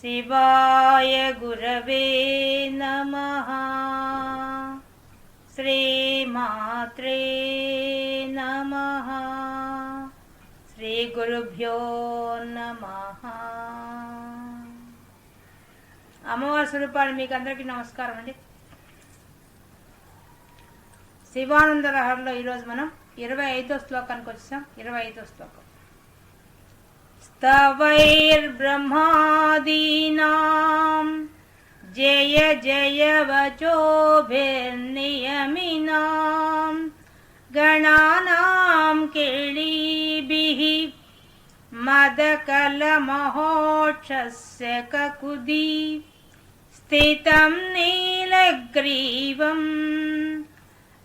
శివాయ గురవే నమ. శ్రీమాత్రే నమ. శ్రీ గురుభ్యో నమ. అమ్మవారి స్వరూపాలు మీకు అందరికీ నమస్కారం అండి. శివానంద రహర్లో ఈరోజు మనం ఇరవై ఐదో శ్లోకానికి వచ్చాం. ఇరవై ఐదో శ్లోకం. स्तवैर्ब्रह्मादीनां जय जय वचोभिर्नियमिनां गणानां केळीभिः मदकलमहोक्षस्य ककुदी। स्थितं नीलग्रीवम्।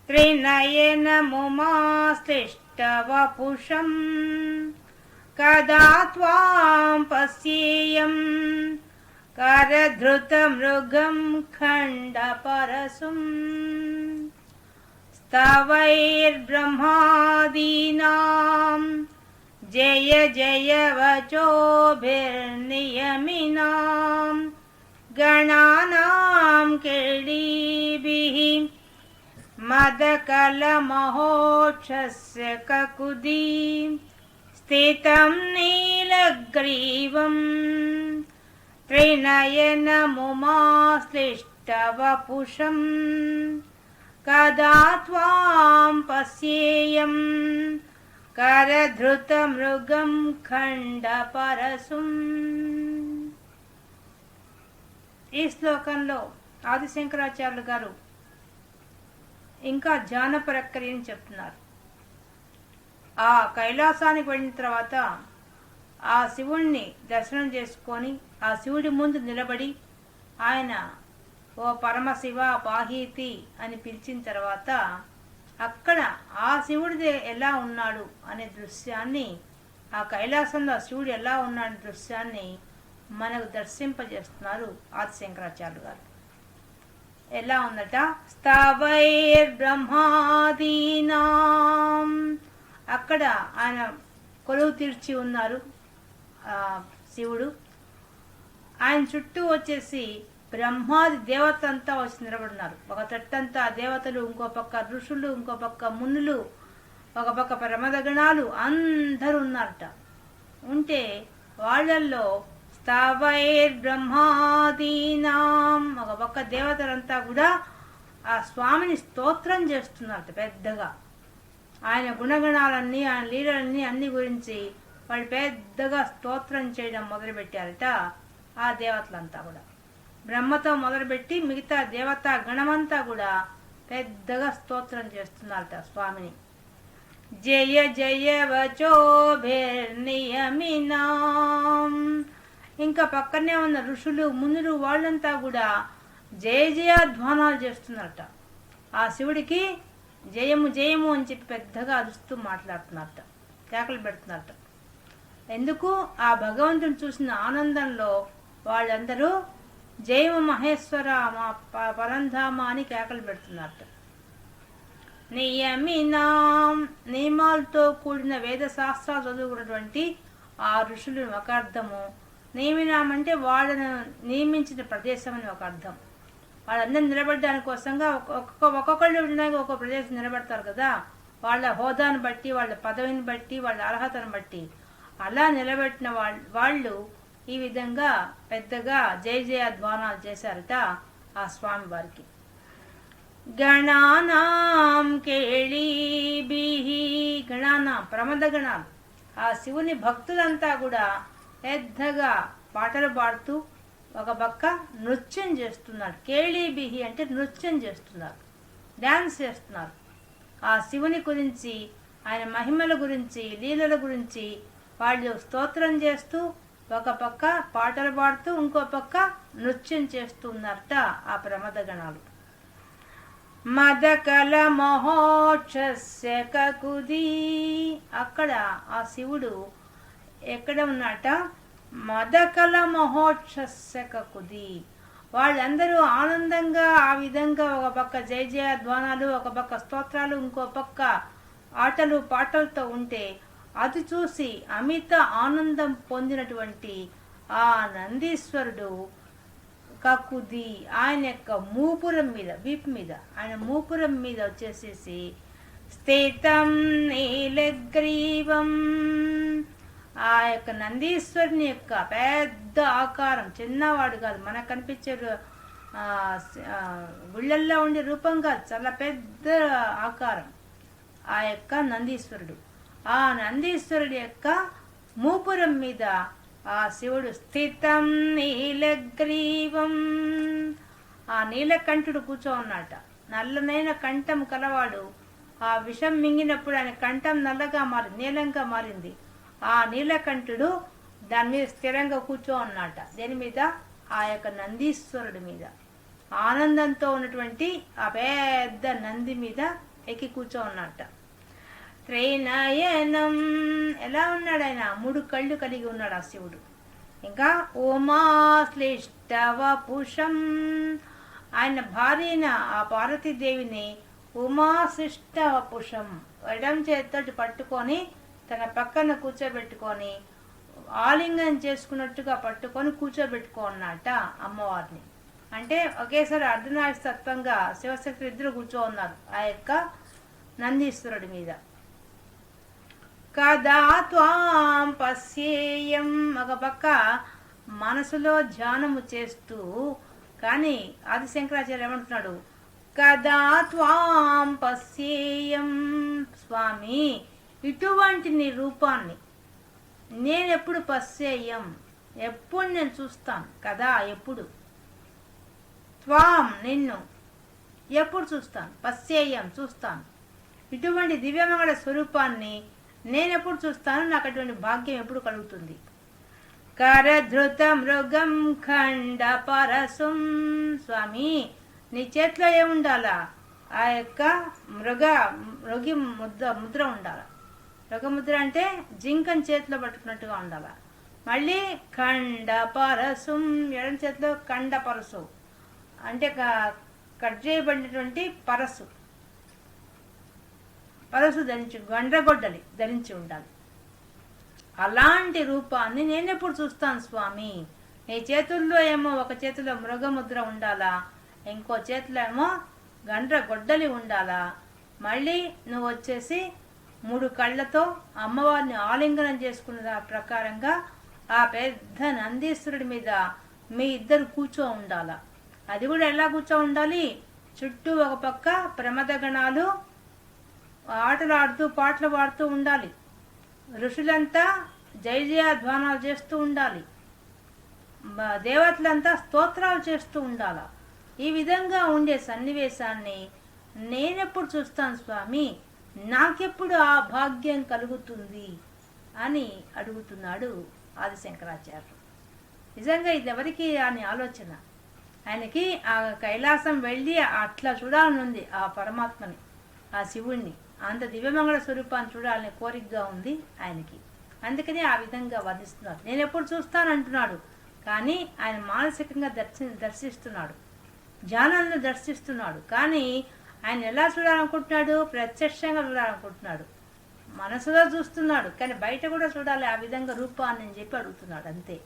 त्रिनयनमुमाश्लिष्टवपुषम् कदा त्वां पश्येयम् करधृतमृगं खण्डपरशुम् स्तवैर्ब्रह्मादीनां जय जय वचोभिर्नियमिनां गणानां केळीभिः मदकलमहोक्षस्य ककुदी स्थितं नीलग्रीवम् त्रिनयनमुमाश्लिष्टवपुषम् कदा त्वां पश्येयम् करधृतमृगं खण्डपरशुम् ఈ శ్లోకంలో ఆదిశంకరాచార్యులు గారు ఇంకా ధ్యాన ప్రక్రియని చెప్తున్నారు ఆ కైలాసానికి వెళ్ళిన తర్వాత ఆ శివుణ్ణి దర్శనం చేసుకొని ఆ శివుడి ముందు నిలబడి ఆయన ఓ పరమశివ పాహీతి అని పిలిచిన తర్వాత అక్కడ ఆ శివుడిది ఎలా ఉన్నాడు అనే దృశ్యాన్ని ఆ కైలాసంలో శివుడు ఎలా ఉన్నాడు దృశ్యాన్ని మనకు దర్శింపజేస్తున్నారు ఆదిశంకరాచార్యులు గారు. ఎలా ఉందట? స్థవైర్బ్రహ్మాదీనా అక్కడ ఆయన కొలువు తీర్చి ఉన్నారు శివుడు. ఆయన చుట్టూ వచ్చేసి బ్రహ్మాది దేవత అంతా వచ్చి నిలబడినారు ఒక తట్టంతా దేవతలు ఇంకో పక్క ఋషులు ఇంకో పక్క మునులు ఒక పక్క ప్రమదగణాలు అందరూ ఉన్నారట. ఉంటే వాళ్ళల్లో స్థావైర్ బ్రహ్మాదీనాం ఒక పక్క దేవతలంతా కూడా ఆ స్వామిని స్తోత్రం చేస్తున్నారట పెద్దగా. ఆయన గుణగణాలన్నీ ఆయన లీలలన్నీ అన్ని గురించి వాళ్ళు పెద్దగా స్తోత్రం చేయడం మొదలుపెట్టారట ఆ దేవతలంతా కూడా. బ్రహ్మతో మొదలుపెట్టి మిగతా దేవతా గణమంతా కూడా పెద్దగా స్తోత్రం చేస్తున్నారట స్వామిని. జయ జయ వచోభిర్నియమినాం ఇంకా పక్కనే ఉన్న ఋషులు మునులు వాళ్ళంతా కూడా జయ జయధ్వానాలు చేస్తున్నారట. ఆ శివుడికి జయము జయము అని చెప్పి పెద్దగా అరుస్తూ మాట్లాడుతున్నారట కేకలు పెడుతున్నారట ఎందుకు? ఆ భగవంతుని చూసిన ఆనందంలో వాళ్ళందరూ జయము మహేశ్వర మా ప- పరంధామ అని కేకలు పెడుతున్నారట నియమినాం నియమాలతో కూడిన వేద శాస్త్రాలు చదువుకున్నటువంటి ఆ ఋషులు ఒక అర్థము. నియమినాం అంటే వాళ్ళను నియమించిన ప్రదేశం అని ఒక అర్థం. వాళ్ళందరూ నిలబడడానికి కోసంగా ఒక్కొక్క ఒక్కొక్కళ్ళు ఉండడానికి ఒక్కొక్క ప్రదేశం నిలబడతారు కదా. వాళ్ళ హోదాను బట్టి వాళ్ళ పదవిని బట్టి వాళ్ళ అర్హతను బట్టి. అలా నిలబెట్టిన వాళ్ళు వాళ్ళు ఈ విధంగా పెద్దగా జయ జయ ధ్వానాలు చేశారట ఆ స్వామి వారికి. గణానాం కేళీభిః గణానాం ప్రమద గణాలు. ఆ శివుని భక్తులంతా కూడా పెద్దగా పాటలు పాడుతూ ఒక పక్క నృత్యం చేస్తున్నారు కేళీబిహి అంటే నృత్యం చేస్తున్నారు డ్యాన్స్ చేస్తున్నారు ఆ శివుని గురించి ఆయన మహిమల గురించి లీలల గురించి వాళ్ళు స్తోత్రం చేస్తూ ఒక పక్క పాటలు పాడుతూ ఇంకో పక్క నృత్యం చేస్తున్నారట ఆ ప్రమద గణాలు మదకల మహోక్షస్య కకుది. అక్కడ ఆ శివుడు ఎక్కడ ఉన్నట మదకల మహోక్షస్య కకుది వాళ్ళందరూ ఆనందంగా ఆ విధంగా ఒక పక్క జయ జయ ధ్వానాలు ఒక పక్క స్తోత్రాలు ఇంకో పక్క ఆటలు పాటలతో ఉంటే అది చూసి అమిత ఆనందం పొందినటువంటి ఆ నందీశ్వరుడు కక్కుది ఆయన యొక్క మూపురం మీద వీపు మీద ఆయన మూపురం మీద వచ్చేసేసి స్థితం నీలగ్రీవం ఆ యొక్క నందీశ్వరుని యొక్క పెద్ద ఆకారం చిన్నవాడు కాదు మనకు కనిపించే గుళ్ళల్లో ఉండే రూపం కాదు చాలా పెద్ద ఆకారం ఆ యొక్క నందీశ్వరుడు. ఆ నందీశ్వరుడి యొక్క మూపురం మీద ఆ శివుడు స్థితం నీలగ్రీవం. ఆ నీలకంఠుడు కూర్చో ఉన్నట నల్లనైన కంఠం కలవాడు. ఆ విషం మింగినప్పుడు ఆయన కంఠం నల్లగా మారింది నీలంగా మారింది. ఆ నీలకంఠుడు దాని మీద స్థిరంగా కూర్చో అన్నట. దేని మీద? ఆ యొక్క నందీశ్వరుడి మీద. ఆనందంతో ఉన్నటువంటి ఆ పెద్ద నంది మీద ఎక్కి కూర్చో అన్నట. త్రైనయనం. ఎలా ఉన్నాడు ఆయన? మూడు కళ్ళు కలిగి ఉన్నాడు ఆ శివుడు. ఇంకా ఉమాశ్లిష్టవ పుషం ఆయన భార్యన ఆ పార్వతీదేవిని ఉమాశిష్టవ పుషం ఎడం చేతితో పట్టుకొని తన పక్కన కూర్చోబెట్టుకొని ఆలింగనం చేసుకున్నట్టుగా పట్టుకొని కూర్చోబెట్టుకోన్నట అమ్మవారిని. అంటే ఒకేసారి అర్ధనాయస్తత్వంగా శివశక్తి ఇద్దరు కూర్చో ఉన్నారు ఆ యొక్క నందీశ్వరుడి మీద. కదా త్వాం పశ్యేయం. ఒక పక్క మనసులో ధ్యానము చేస్తూ కానీ ఆదిశంకరాచార్య ఏమంటున్నాడు? కదా త్వాం పశ్యేయం. స్వామి ఇటువంటి నీ రూపాన్ని నేనెప్పుడు పశ్చేయం? ఎప్పుడు నేను చూస్తాను? కదా ఎప్పుడు? త్వాం నిన్ను ఎప్పుడు చూస్తాను? పశ్చేయం చూస్తాను. ఇటువంటి దివ్యమంగళ స్వరూపాన్ని నేనెప్పుడు చూస్తాను? నాకు అటువంటి భాగ్యం ఎప్పుడు కలుగుతుంది? కరధృత మృగం ఖండ పరసుం స్వామి నీ చేతిలో ఏముండాలా? ఆ యొక్క మృగ మృగి ముద్ర ముద్ర ఉండాల? మృగముద్ర అంటే జింకని చేతిలో పట్టుకున్నట్టుగా ఉండాలి మళ్ళీ ఖండ పరసు ఎడం చేతిలో కండ పరసు అంటే కట్ చేయబడినటువంటి పరసు. పరసు ధరించి గండ్రగొడ్డలి ధరించి ఉండాలి. అలాంటి రూపాన్ని నేనెప్పుడు చూస్తాను స్వామి? నీ చేతుల్లో ఏమో ఒక చేతిలో మృగముద్ర ఉండాలా? ఇంకో చేతిలో ఏమో గండ్ర గొడ్డలి ఉండాలా? మళ్ళీ నువ్వు వచ్చేసి మూడు కళ్ళతో అమ్మవారిని ఆలింగనం చేసుకున్న ప్రకారంగా ఆ పెద్ద నందీశ్వరుడి మీద మీ ఇద్దరు కూర్చో ఉండాల. అది కూడా ఎలా కూర్చో ఉండాలి? చుట్టూ ఒక పక్క ప్రమదగణాలు ఆటలు ఆడుతూ పాటలు పాడుతూ ఉండాలి. ఋషులంతా జయ జయాధ్వానాలు చేస్తూ ఉండాలి. దేవతలంతా స్తోత్రాలు చేస్తూ ఉండాల. ఈ విధంగా ఉండే సన్నివేశాన్ని నేనెప్పుడు చూస్తాను స్వామి? నాకెప్పుడు ఆ భాగ్యం కలుగుతుంది అని అడుగుతున్నాడు ఆదిశంకరాచార్యులు నిజంగా ఇది ఎవరికి అని ఆలోచన? ఆయనకి ఆ కైలాసం వెళ్ళి అట్లా చూడాలని ఉంది ఆ పరమాత్మని ఆ శివుణ్ణి. అంత దివ్యమంగళ స్వరూపాన్ని చూడాలని కోరికగా ఉంది ఆయనకి. అందుకని ఆ విధంగా వధిస్తున్నారు నేను ఎప్పుడు చూస్తాను అంటున్నాడు కానీ ఆయన మానసికంగా దర్శి దర్శిస్తున్నాడు. ధ్యానంలో దర్శిస్తున్నాడు. కానీ ఆయన ఎలా చూడాలనుకుంటున్నాడు? ప్రత్యక్షంగా చూడాలనుకుంటున్నాడు. మనసులో చూస్తున్నాడు కానీ బయట కూడా చూడాలి ఆ విధంగా రూపాన్ని అని చెప్పి అడుగుతున్నాడు అంతే.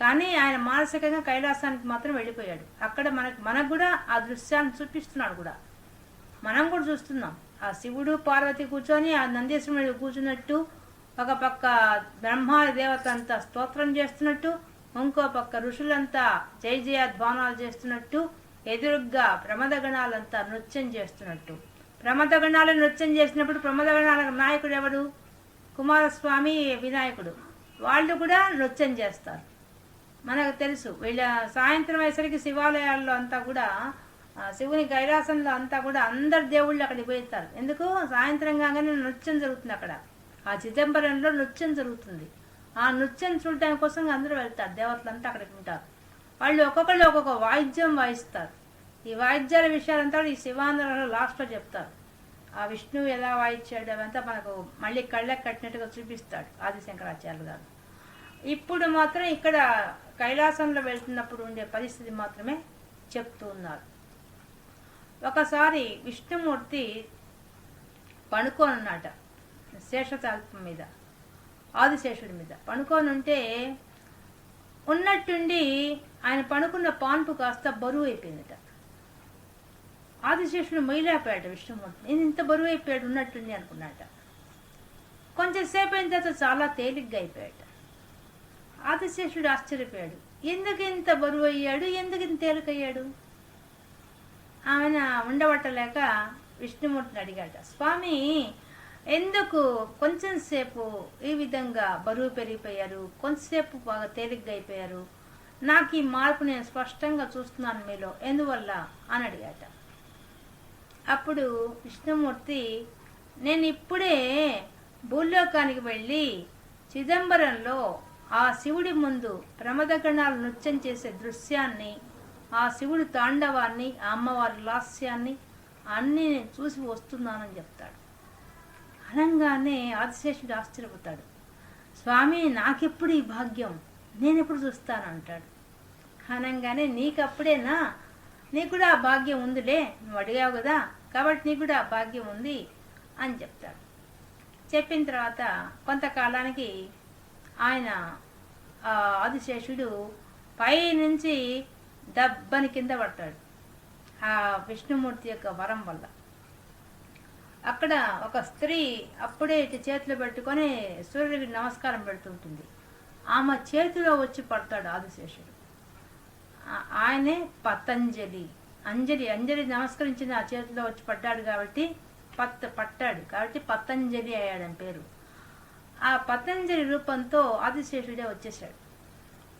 కానీ ఆయన మానసికంగా కైలాసానికి మాత్రం వెళ్ళిపోయాడు. అక్కడ మనకు మనకు కూడా ఆ దృశ్యాన్ని చూపిస్తున్నాడు కూడా. మనం కూడా చూస్తున్నాం. ఆ శివుడు పార్వతి కూర్చొని ఆ నందీశ్వరుడు కూర్చున్నట్టు ఒక పక్క బ్రహ్మాది దేవత అంతా స్తోత్రం చేస్తున్నట్టు ఇంకో పక్క ఋషులంతా జయ జయ ధ్వానాలు చేస్తున్నట్టు ఎదురుగ్గా ప్రమదగణాలంతా నృత్యం చేస్తున్నట్టు. ప్రమదగణాలు నృత్యం చేసినప్పుడు ప్రమదగణాల నాయకుడు ఎవడు? కుమారస్వామి వినాయకుడు. వాళ్ళు కూడా నృత్యం చేస్తారు. మనకు తెలుసు వీళ్ళ సాయంత్రం అయ్యేసరికి శివాలయాల్లో అంతా కూడా శివుని కైలాసంలో అంతా కూడా అందరు దేవుళ్ళు అక్కడికి పోయిస్తారు. ఎందుకు? సాయంత్రం కాగానే నృత్యం జరుగుతుంది అక్కడ. ఆ చిదంబరంలో నృత్యం జరుగుతుంది. ఆ నృత్యం చూడడానికి కోసం అందరూ వెళ్తారు. దేవతలంతా అక్కడికి ఉంటారు. వాళ్ళు ఒక్కొక్కళ్ళు ఒక్కొక్క వాయిద్యం వాయిస్తారు. ఈ వాయిద్యాల విషయాలంతా కూడా ఈ శివాంధ్రలో లాస్ట్లో చెప్తారు. ఆ విష్ణువు ఎలా వాయించాడు అవంతా మనకు మళ్ళీ కళ్ళకు కట్టినట్టుగా చూపిస్తాడు ఆదిశంకరాచార్యులు గారు. ఇప్పుడు మాత్రం ఇక్కడ కైలాసంలో వెళ్తున్నప్పుడు ఉండే పరిస్థితి మాత్రమే చెప్తూ ఉన్నారు. ఒకసారి విష్ణుమూర్తి పడుకోనున్నట శేషతల్పం మీద ఆదిశేషుడి మీద. పడుకోనుంటే ఉన్నట్టుండి ఆయన పడుకున్న పాన్పు కాస్త బరువు అయిపోయిందట. ఆదిశేషుడు మైలాపాడు విష్ణుమూర్తి నేను ఇంత బరువు అయిపోయాడు ఉన్నట్టుండి అనుకున్నాట కొంచెంసేపు అయిన తర్వాత చాలా తేలిగ్గా అయిపోయాట ఆదిశేషుడు ఆశ్చర్యపోయాడు. ఎందుకు ఇంత బరువు అయ్యాడు? ఎందుకు ఇంత తేలికయ్యాడు? ఆయన ఉండబట్టలేక విష్ణుమూర్తిని అడిగాట స్వామి ఎందుకు కొంచెం సేపు ఈ విధంగా బరువు పెరిగిపోయారు? కొంచెంసేపు బాగా తేలిగ్గా అయిపోయారు. నాకు ఈ మార్పు నేను స్పష్టంగా చూస్తున్నాను మీలో. ఎందువల్ల? అని అడిగాట. అప్పుడు విష్ణుమూర్తి నేను ఇప్పుడే భూలోకానికి వెళ్ళి చిదంబరంలో ఆ శివుడి ముందు ప్రమదగణాలు నృత్యం చేసే దృశ్యాన్ని ఆ శివుడి తాండవాన్ని ఆ అమ్మవారి లాస్యాన్ని అన్నీ నేను చూసి వస్తున్నానని చెప్తాడు. అనగానే ఆదిశేషుడు ఆశ్చర్యపోతాడు. స్వామి నాకెప్పుడు ఈ భాగ్యం? నేను ఎప్పుడు చూస్తాను అంటాడు అనగానే నీకప్పుడేనా? నీకు కూడా ఆ భాగ్యం ఉందిలే. నువ్వు అడిగావు కదా కాబట్టి నీకు కూడా ఆ భాగ్యం ఉంది అని చెప్తాడు. చెప్పిన తర్వాత కొంతకాలానికి ఆయన ఆదిశేషుడు పై నుంచి దబ్బని కింద పడతాడు. ఆ విష్ణుమూర్తి యొక్క వరం వల్ల. అక్కడ ఒక స్త్రీ అప్పుడే ఇటు చేతిలో పెట్టుకొని సూర్యుడికి నమస్కారం పెడుతుంటుంది ఆమె చేతిలో వచ్చి పడతాడు ఆదిశేషుడు. ఆయనే పతంజలి. అంజలి అంజలి నమస్కరించిన ఆ చేతిలో వచ్చి పడ్డాడు కాబట్టి పత్ పట్టాడు. కాబట్టి పతంజలి అయ్యాడని పేరు. ఆ పతంజలి రూపంతో ఆదిశేషుడే వచ్చేసాడు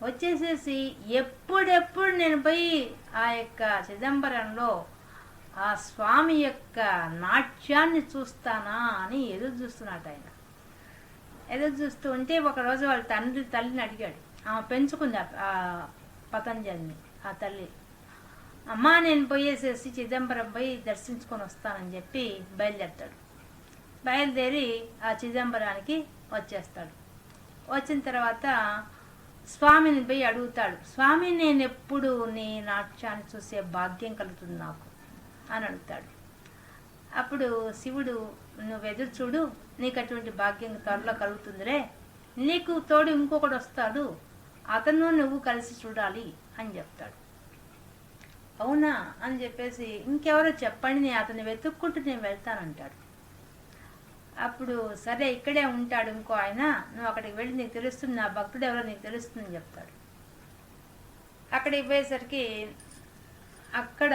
వచ్చేసేసి ఎప్పుడెప్పుడు నేను పోయి ఆ యొక్క చిదంబరంలో ఆ స్వామి యొక్క నాట్యాన్ని చూస్తానా అని ఎదురు చూస్తున్నాడు ఆయన. ఎదురు చూస్తూ ఉంటే ఒకరోజు వాళ్ళ తండ్రి తల్లిని అడిగాడు. ఆమె పెంచుకుంది ఆ- పతంజలిని ఆ తల్లి. అమ్మా నేను పోయేసేసి చిదంబరం పోయి దర్శించుకొని వస్తానని చెప్పి బయలుదేరుతాడు. బయలుదేరి ఆ చిదంబరానికి వచ్చేస్తాడు. వచ్చిన తర్వాత స్వామిని పోయి అడుగుతాడు. స్వామి నేను ఎప్పుడు నీ నాట్యాన్ని చూసే భాగ్యం కలుగుతుంది నాకు? అని అడుగుతాడు. అప్పుడు శివుడు నువ్వు ఎదురు చూడు నీకు అటువంటి భాగ్యం త్వరలో కలుగుతుందిరే. నీకు తోడు ఇంకొకడు వస్తాడు. అతను నువ్వు కలిసి చూడాలి అని చెప్తాడు. అవునా అని చెప్పేసి ఇంకెవరో చెప్పండి నేను అతన్ని వెతుక్కుంటూ నేను వెళ్తానంటాడు. అప్పుడు సరే ఇక్కడే ఉంటాడు ఇంకో ఆయన. నువ్వు అక్కడికి వెళ్ళి నీకు తెలుస్తుంది నా భక్తుడు ఎవరో నీకు తెలుస్తుందని చెప్తాడు. అక్కడికి పోయేసరికి అక్కడ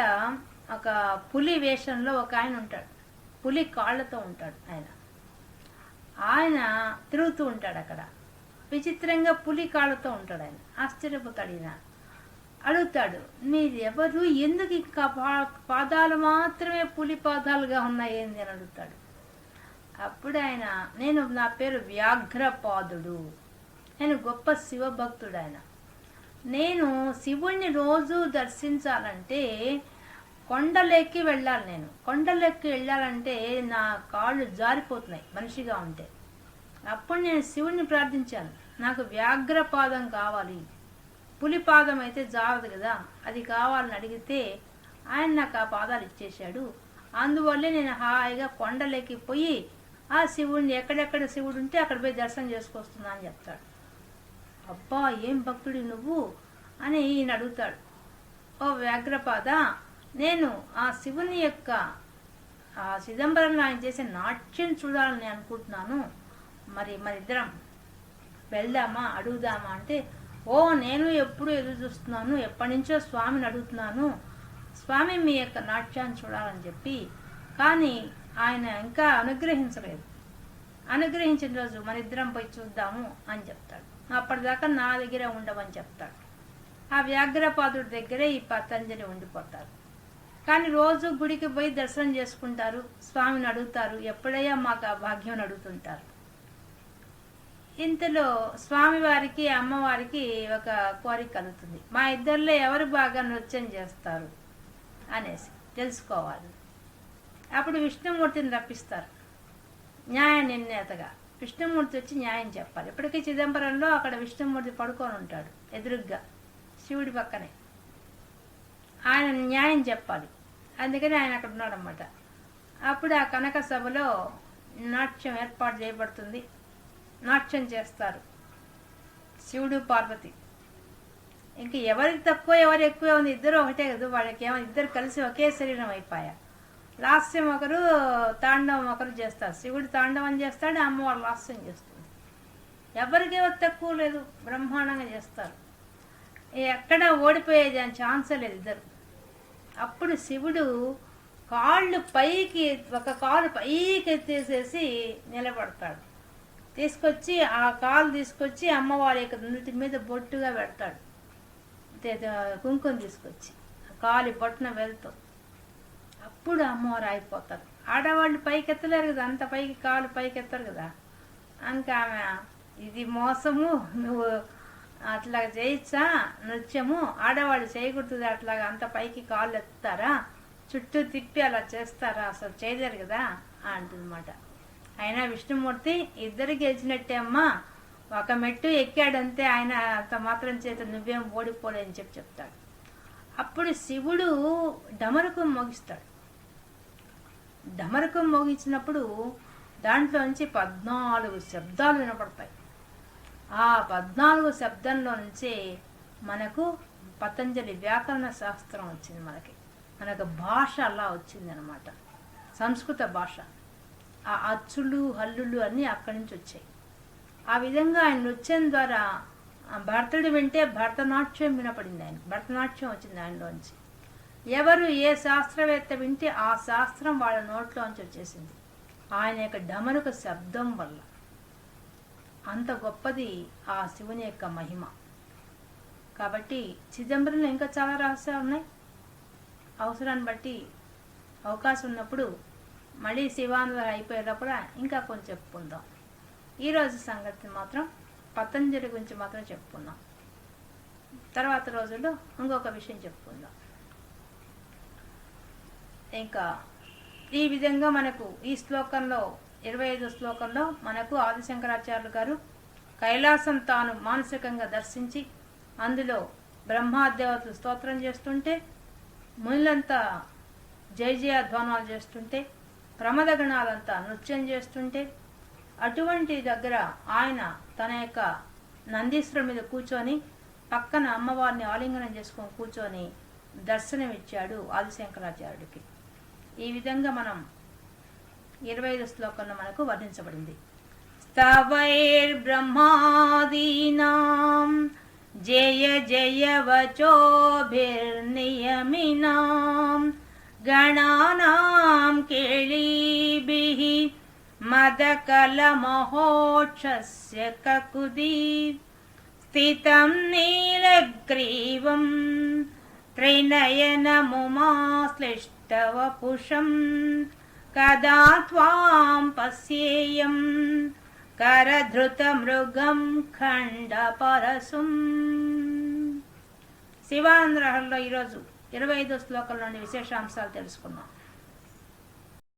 ఒక పులి వేషంలో ఒక ఆయన ఉంటాడు. పులి కాళ్ళతో ఉంటాడు ఆయన. ఆయన తిరుగుతూ ఉంటాడు అక్కడ. విచిత్రంగా పులి కాళ్ళతో ఉంటాడు ఆయన. ఆశ్చర్యపోతాడు ఈయన. అడుగుతాడు మీరు ఎవరు ఎందుకు ఇంకా పా- పాదాలు మాత్రమే పులి పాదాలుగా ఉన్నాయి? ఏంది అని అడుగుతాడు. అప్పుడు ఆయన నేను నా పేరు వ్యాఘ్రపాదుడు. నేను గొప్ప శివభక్తుడు ఆయన. నేను శివుణ్ణి రోజు దర్శించాలంటే కొండలెక్కి వెళ్ళాలి నేను. కొండలెక్కి వెళ్ళాలంటే నా కాళ్ళు జారిపోతున్నాయి మనిషిగా ఉంటే. అప్పుడు నేను శివుణ్ణి ప్రార్థించాను. నాకు వ్యాఘ్రపాదం కావాలి. పులిపాదం అయితే జారదు కదా అది కావాలని అడిగితే ఆయన నాకు ఆ పాదాలు ఇచ్చేశాడు. అందువల్లే నేను హాయిగా కొండలెక్కి పోయి ఆ శివుడిని ఎక్కడెక్కడ శివుడు ఉంటే అక్కడ పోయి దర్శనం చేసుకొస్తున్నా అని చెప్తాడు. అబ్బా ఏం భక్తుడి నువ్వు అని ఈయన అడుగుతాడు. ఓ వ్యాఘ్రపాద నేను ఆ శివుని యొక్క ఆ చిదంబరంలో ఆయన చేసే నాట్యం చూడాలని అనుకుంటున్నాను. మరి మరి ఇద్దరం వెళ్దామా అడుగుదామా అంటే ఓ నేను ఎప్పుడు ఎదురు చూస్తున్నాను ఎప్పటి నుంచో స్వామిని అడుగుతున్నాను స్వామి మీ యొక్క నాట్యాన్ని చూడాలని చెప్పి. కానీ ఆయన ఇంకా అనుగ్రహించలేదు. అనుగ్రహించిన రోజు మన ఇద్దరం పోయి చూద్దాము అని చెప్తాడు. అప్పటిదాకా నా దగ్గరే ఉండవని చెప్తాడు. ఆ వ్యాఘ్రపాదుడి దగ్గరే ఈ పతంజలి ఉండిపోతారు కానీ రోజు గుడికి పోయి దర్శనం చేసుకుంటారు. స్వామిని అడుగుతారు. ఎప్పుడయ్యా మాకు ఆ భాగ్యం అడుగుతుంటారు. ఇంతలో స్వామివారికి అమ్మవారికి ఒక కోరిక కలుగుతుంది. మా ఇద్దరిలో ఎవరు బాగా నృత్యం చేస్తారు అనేసి తెలుసుకోవాలి. అప్పుడు విష్ణుమూర్తిని రప్పిస్తారు. న్యాయ నిర్ణేతగా విష్ణుమూర్తి వచ్చి న్యాయం చెప్పాలి. ఇప్పటికీ చిదంబరంలో అక్కడ విష్ణుమూర్తి పడుకొని ఉంటాడు ఎదురుగ్గా. శివుడి పక్కనే. ఆయన న్యాయం చెప్పాలి. అందుకని ఆయన అక్కడ ఉన్నాడనమాట అప్పుడు ఆ కనక సభలో నాట్యం ఏర్పాటు చేయబడుతుంది. నాట్యం చేస్తారు. శివుడు పార్వతి. ఇంక ఎవరికి తక్కువ ఎవరు ఎక్కువ ఉంది? ఇద్దరు ఒకటే కదా. వాళ్ళకి ఏమో ఇద్దరు కలిసి ఒకే శరీరం అయిపోయా. లాస్యం ఒకరు తాండవం ఒకరు చేస్తారు. శివుడు తాండవం చేస్తాడు అమ్మవారు లాస్యం చేస్తుంది ఎవరికి ఎవరు తక్కువ లేదు. బ్రహ్మాండంగా చేస్తారు. ఎక్కడ ఓడిపోయేది అని ఛాన్సే లేదు ఇద్దరు. అప్పుడు శివుడు కాళ్ళు పైకి ఒక కాలు పైకి ఎత్తేసేసి నిలబడతాడు. తీసుకొచ్చి ఆ కాలు తీసుకొచ్చి అమ్మవారి యొక్క నుటి మీద బొట్టుగా పెడతాడు. కుంకుమ తీసుకొచ్చి ఆ కాలి బొట్టున వెళ్తాం. అప్పుడు అమ్మవారు అయిపోతారు ఆడవాళ్ళు పైకి ఎత్తలేరు కదా అంత పైకి కాలు పైకి ఎత్తారు కదా. ఇంకా ఆమె ఇది మోసము నువ్వు అట్లా చేయొచ్చా? నృత్యము? ఆడవాళ్ళు చేయకూడదు అట్లాగా అంత పైకి కాళ్ళు ఎత్తారా చుట్టూ తిప్పి అలా చేస్తారా? అసలు చేయలేరు కదా? అంటుందన్నమాట. అయినా విష్ణుమూర్తి ఇద్దరు గెలిచినట్టే అమ్మా. ఒక మెట్టు ఎక్కాడంతే ఆయన అంత మాత్రం చేత నువ్వేం ఓడిపోలే అని చెప్పి చెప్తాడు. అప్పుడు శివుడు డమరుకం మోగిస్తాడు. డమరుకం మోగించినప్పుడు దాంట్లోంచి పద్నాలుగు శబ్దాలు వినపడతాయి. ఆ పద్నాలుగు శబ్దంలో నుంచే మనకు పతంజలి వ్యాకరణ శాస్త్రం వచ్చింది మనకి. మనకు భాష అలా వచ్చింది అనమాట సంస్కృత భాష. ఆ అచ్చులు హల్లులు అన్నీ అక్కడి నుంచి వచ్చాయి. ఆ విధంగా ఆయన నృత్యం ద్వారా ఆ భరతుడు వింటే భరతనాట్యం వినపడింది ఆయన భరతనాట్యం వచ్చింది ఆయనలోంచి ఎవరు ఏ శాస్త్రవేత్త వింటే ఆ శాస్త్రం వాళ్ళ నోట్లోంచి వచ్చేసింది. ఆయన యొక్క డమరుక శబ్దం వల్ల. అంత గొప్పది ఆ శివుని యొక్క మహిమ. కాబట్టి చిదంబరంలో ఇంకా చాలా రహస్యాలు ఉన్నాయి. అవసరాన్ని బట్టి అవకాశం ఉన్నప్పుడు మళ్ళీ శివాంధ్ర అయిపోయేటప్పుడు ఇంకా కొంచెం చెప్పుకుందాం. ఈరోజు సంగతి మాత్రం పతంజలి గురించి మాత్రం చెప్పుకుందాం. తర్వాత రోజుల్లో ఇంకొక విషయం చెప్పుకుందాం. ఇంకా ఈ విధంగా మనకు ఈ శ్లోకంలో ఇరవై ఐదో శ్లోకంలో మనకు ఆదిశంకరాచార్యులు గారు కైలాసం తాను మానసికంగా దర్శించి అందులో బ్రహ్మాదేవతలు స్తోత్రం చేస్తుంటే మునులంతా జయ జయ ధ్వానాలు చేస్తుంటే ప్రమదగణాలంతా నృత్యం చేస్తుంటే అటువంటి దగ్గర ఆయన తన యొక్క నందీశ్వరం మీద కూర్చొని పక్కన అమ్మవారిని ఆలింగనం చేసుకొని కూర్చొని దర్శనమిచ్చాడు ఆదిశంకరాచార్యుడికి. ఈ విధంగా మనం ఇరవై ఐదు శ్లోకంలో మనకు వర్ణించబడింది. స్తవైర్బ్రహ్మాదీనాం జయ జయ వచోభిర్నియమినాం గణానాం కేళీభిः మదకలమహోక్షస్య కకుదీ స్థితం నీలగ్రీవం త్రినయనముమాశ్లిష్టవపుషం కదా త్వాం పశ్యేయం? ఖండ ఖండపరసుం శివానందరహంలో ఈరోజు ఇరవై ఐదో శ్లోకంలోని విశేషాంశాలు తెలుసుకున్నాం